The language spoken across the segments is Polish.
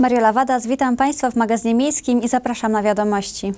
Gabriela Wadas, witam Państwa w magazynie miejskim i zapraszam na wiadomości.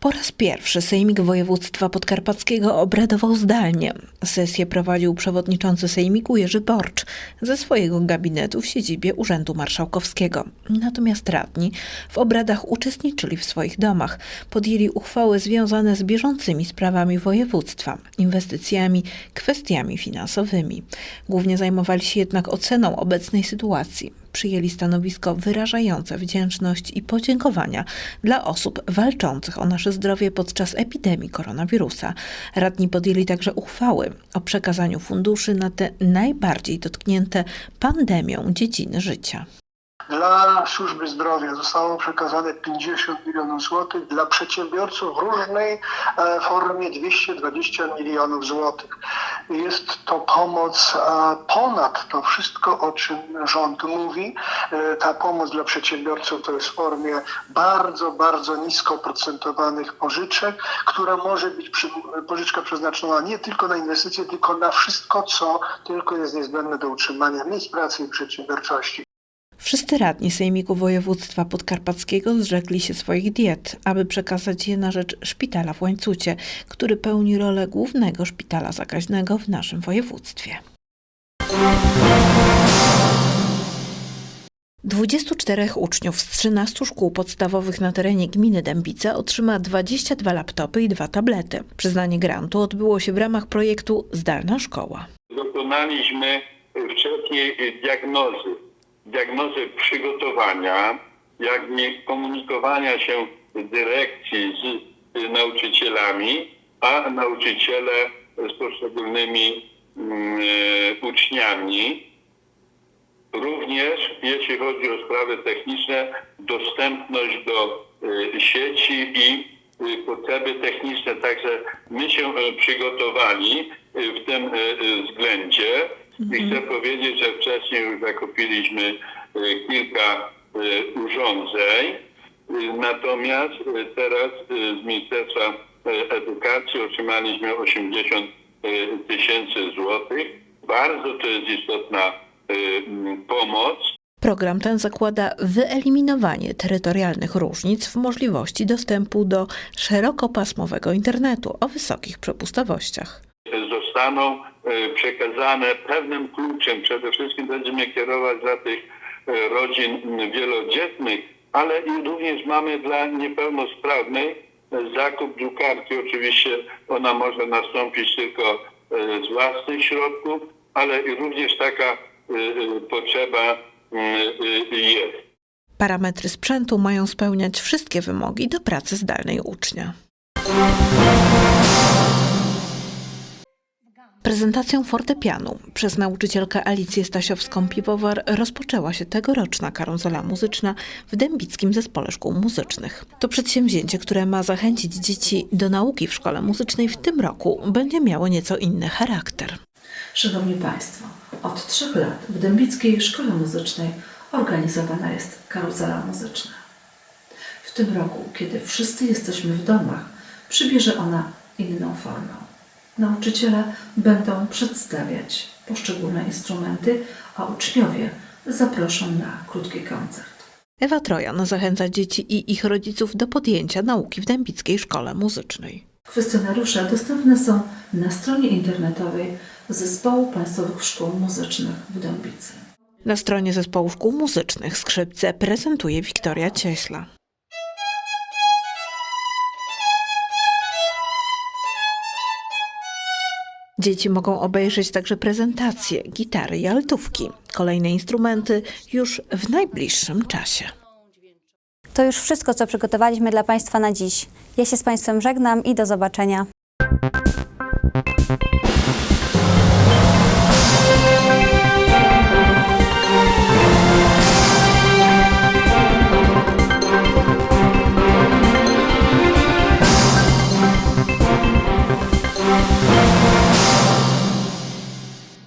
Po raz pierwszy Sejmik Województwa Podkarpackiego obradował zdalnie. Sesję prowadził przewodniczący Sejmiku Jerzy Borcz ze swojego gabinetu w siedzibie Urzędu Marszałkowskiego. Natomiast radni w obradach uczestniczyli w swoich domach, podjęli uchwały związane z bieżącymi sprawami województwa, inwestycjami, kwestiami finansowymi. Głównie zajmowali się jednak oceną obecnej sytuacji przyjęli stanowisko wyrażające wdzięczność i podziękowania dla osób walczących o nasze zdrowie podczas epidemii koronawirusa. Radni podjęli także uchwały o przekazaniu funduszy na te najbardziej dotknięte pandemią dziedziny życia. Dla służby zdrowia zostało przekazane 50 milionów złotych, dla przedsiębiorców w różnej e, formie 220 milionów złotych. Jest to pomoc ponad to wszystko, o czym rząd mówi. E, Ta pomoc dla przedsiębiorców to jest w formie bardzo, bardzo nisko oprocentowanych pożyczek, która może być przy, pożyczka przeznaczona nie tylko na inwestycje, tylko na wszystko, co tylko jest niezbędne do utrzymania miejsc pracy i przedsiębiorczości. Wszyscy radni Sejmiku Województwa Podkarpackiego zrzekli się swoich diet, aby przekazać je na rzecz szpitala w Łańcucie, który pełni rolę głównego szpitala zakaźnego w naszym województwie. 24 uczniów z 13 szkół podstawowych na terenie gminy Dębice otrzyma 22 laptopy i dwa tablety. Przyznanie grantu odbyło się w ramach projektu Zdalna Szkoła. dokonaliśmy wszelkiej diagnozy. Diagnozy przygotowania, jak komunikowania się dyrekcji z y, nauczycielami, a nauczyciele z poszczególnymi mm, y, uczniami. Również jeśli chodzi o sprawy techniczne, dostępność do y, sieci i y, potrzeby techniczne. Także my się y, przygotowali y, w tym y, y, względzie i chcę powiedzieć, że wcześniej już zakupiliśmy y, kilka y, urządzeń. Y, Natomiast teraz z Ministerstwa Edukacji otrzymaliśmy 80 y, tysięcy złotych. Bardzo to jest istotna pomoc. Program ten zakłada wyeliminowanie terytorialnych różnic w możliwości dostępu do szerokopasmowego internetu o wysokich przepustowościach. zostaną e, przekazane pewnym kluczem. Przede wszystkim będziemy kierować dla tych e, rodzin wielodzietnych, ale i również mamy dla niepełnosprawnych zakup drukarki. Oczywiście ona może nastąpić tylko e, z własnych środków, ale również taka potrzeba jest. Parametry sprzętu mają spełniać wszystkie wymogi do pracy zdalnej ucznia. Prezentacją fortepianu przez nauczycielkę Alicję Stasiowską-Piwowar rozpoczęła się tegoroczna karuzola muzyczna w Dębickim Zespole Szkół Muzycznych. To przedsięwzięcie, które ma zachęcić dzieci do nauki w szkole muzycznej w tym roku, będzie miało nieco inny charakter. Szanowni Państwo, od trzech lat w Dębickiej Szkole Muzycznej organizowana jest karuzela muzyczna. W tym roku, kiedy wszyscy jesteśmy w domach, przybierze ona inną formę. Nauczyciele będą przedstawiać poszczególne instrumenty, a uczniowie zaproszą na krótki koncert. Ewa Trojan zachęca dzieci i ich rodziców do podjęcia nauki w Dębickiej Szkole Muzycznej. Kwestionariusze dostępne są na stronie internetowej Zespołu Państwowych Szkół Muzycznych w Dębicy. Na stronie Zespołu Szkół Muzycznych skrzypce prezentuje Wiktoria Cieśla. Dzieci mogą obejrzeć także prezentacje, gitary i altówki, kolejne instrumenty już w najbliższym czasie. To już wszystko, co przygotowaliśmy dla Państwa na dziś. Ja się z Państwem żegnam i do zobaczenia.